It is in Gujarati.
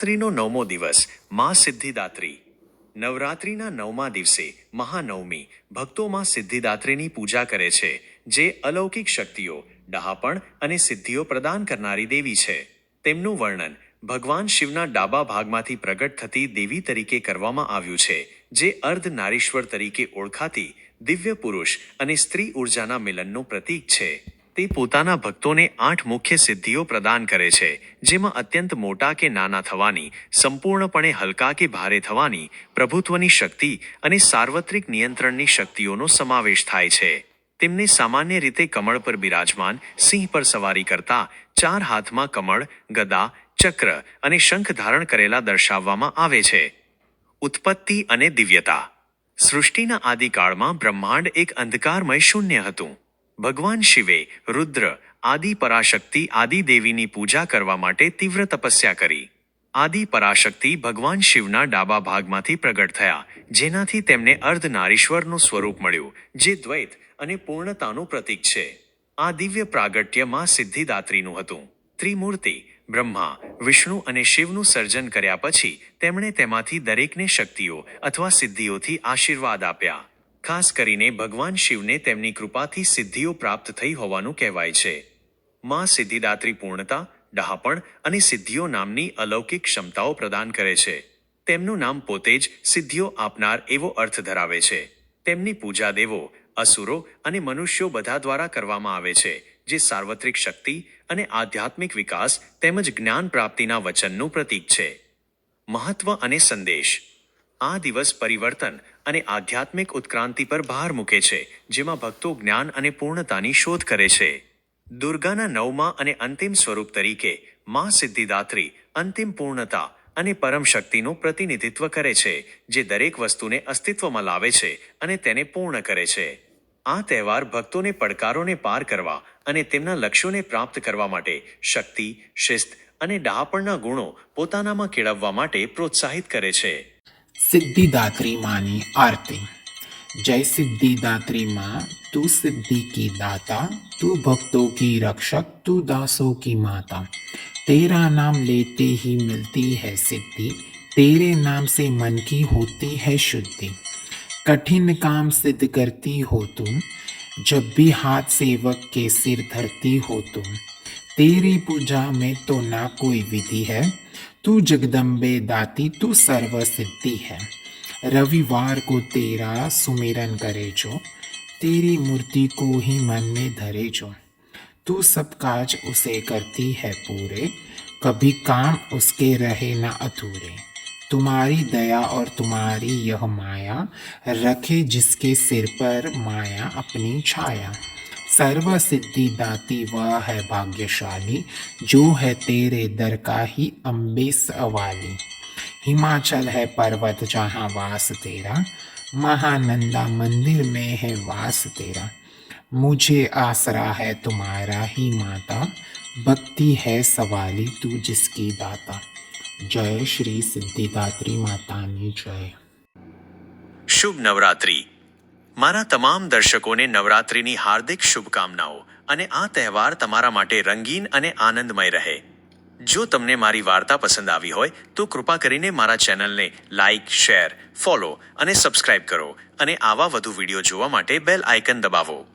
નવરાત્રિનો નવમો દિવસ, મા સિદ્ધિદાત્રી. નવરાત્રિના નવમા દિવસે મહાનવમી, ભક્તો માં સિદ્ધિદાત્રીની પૂજા કરે છે, જે અલૌકિક શક્તિઓ, ડહાપણ અને સિદ્ધિઓ પ્રદાન કરનારી દેવી છે. તેમનું વર્ણન ભગવાન શિવના ડાબા ભાગમાંથી પ્રગટ થતી દેવી તરીકે કરવામાં આવ્યું છે, જે અર્ધ નારીશ્વર તરીકે ઓળખાતી દિવ્ય પુરુષ અને સ્ત્રી ઉર્જાના મિલનનું પ્રતીક છે. તે પોતાના ભક્તોને આઠ મુખ્ય સિદ્ધિઓ પ્રદાન કરે છે, જેમાં અત્યંત મોટા કે નાના થવાની, સંપૂર્ણપણે હલકા કે ભારે થવાની, પ્રભુત્વની શક્તિ અને સાર્વત્રિક નિયંત્રણની શક્તિઓનો સમાવેશ થાય છે. તેમને સામાન્ય રીતે કમળ પર બિરાજમાન, સિંહ પર સવારી કરતા, ચાર હાથમાં કમળ, ગદા, ચક્ર અને શંખ ધારણ કરેલા દર્શાવવામાં આવે છે. ઉત્પત્તિ અને દિવ્યતા. સૃષ્ટિના આદિકાળમાં બ્રહ્માંડ એક અંધકારમય શૂન્ય હતું. ભગવાન શિવે રુદ્ર, આદિ પરાશક્તિ આદિ દેવીની પૂજા કરવા માટે તીવ્ર તપસ્યા કરી. આદિ પરાશક્તિ ભગવાન શિવના ડાબા ભાગમાંથી પ્રગટ થયા, જેનાથી તેમને અર્ધનારીશ્વરનું સ્વરૂપ મળ્યું, જે દ્વૈત અને પૂર્ણતાનું પ્રતીક છે. આ દિવ્ય પ્રાગટ્યમાં સિદ્ધિદાત્રીનું હતું. ત્રિમૂર્તિ, બ્રહ્મા, વિષ્ણુ અને શિવનું સર્જન કર્યા પછી તેમણે તેમાંથી દરેકને શક્તિઓ અથવા સિદ્ધિઓથી આશીર્વાદ આપ્યા. ખાસ કરીને ભગવાન શિવને તેમની કૃપાથી સિદ્ધિઓ પ્રાપ્ત થઈ હોવાનું કહેવાય છે. માં સિદ્ધિદાત્રી પૂર્ણતા, ડહાપણ અને સિદ્ધિઓ નામની અલૌકિક ક્ષમતાઓ પ્રદાન કરે છે. તેમનું નામ પોતે જ સિદ્ધિઓ આપનાર એવો અર્થ ધરાવે છે. તેમની પૂજા દેવો, અસુરો અને મનુષ્યો બધા દ્વારા કરવામાં આવે છે, જે સાર્વત્રિક શક્તિ અને આધ્યાત્મિક વિકાસ તેમજ જ્ઞાન પ્રાપ્તિના વચનનું પ્રતીક છે. મહત્વ અને સંદેશ. આ દિવસ પરિવર્તન અને આધ્યાત્મિક ઉત્ક્રાંતિ પર ભાર મૂકે છે, જેમાં ભક્તો જ્ઞાન અને પૂર્ણતાની શોધ કરે છે. દુર્ગાના નવમા અને અંતિમ સ્વરૂપ તરીકે મા સિદ્ધિદાત્રી અંતિમ પૂર્ણતા અને પરમ શક્તિનું પ્રતિનિધિત્વ કરે છે, જે દરેક વસ્તુને અસ્તિત્વમાં લાવે છે અને તેને પૂર્ણ કરે છે. આ તહેવાર ભક્તોને પડકારોને પાર કરવા અને તેમના લક્ષ્યોને પ્રાપ્ત કરવા માટે શક્તિ, શિસ્ત અને ડહાપણના ગુણો પોતાનામાં કેળવવા માટે પ્રોત્સાહિત કરે છે. सिद्धिदात्री मानी आरती। जय सिद्धिदात्री माँ, तू सिद्धि की दाता, तू भक्तों की रक्षक, तू दासों की माता। तेरा नाम लेते ही मिलती है सिद्धि, तेरे नाम से मन की होती है शुद्धि। कठिन काम सिद्ध करती हो तुम, जब भी हाथ सेवक के सिर धरती हो तुम। तेरी पूजा में तो ना कोई विधि है। तू जगदम्बे दाती, तू सर्व सिद्धि है। रविवार को तेरा सुमिरन करे जो, तेरी मूर्ति को ही मन में धरे जो। तू सब काज उसे करती है पूरे, कभी काम उसके रहे न अधूरे। तुम्हारी दया और तुम्हारी यह माया, रखे जिसके सिर पर माया अपनी छाया। सर्व सिद्धि दाती वह है भाग्यशाली, जो है तेरे दर का ही अम्बे सवाली हिमाचल है पर्वत जहाँ वास तेरा, महानंदा मंदिर में है वास तेरा। मुझे आसरा है तुम्हारा ही माता, भक्ति है सवाली तू जिसकी दाता। जय श्री सिद्धिदात्री माता ने जय। शुभ नवरात्रि। મારા તમામ દર્શકોને નવરાત્રિની હાર્દિક શુભકામનાઓ અને આ તહેવાર તમારા માટે રંગીન અને આનંદમય રહે. જો તમને મારી વાર્તા પસંદ આવી હોય, તો કૃપા કરીને મારા ચેનલને લાઇક શેર, ફોલો અને સબસ્ક્રાઇબ કરો અને આવા વધુ વીડિયો જોવા માટે બેલ આઇકન દબાવો.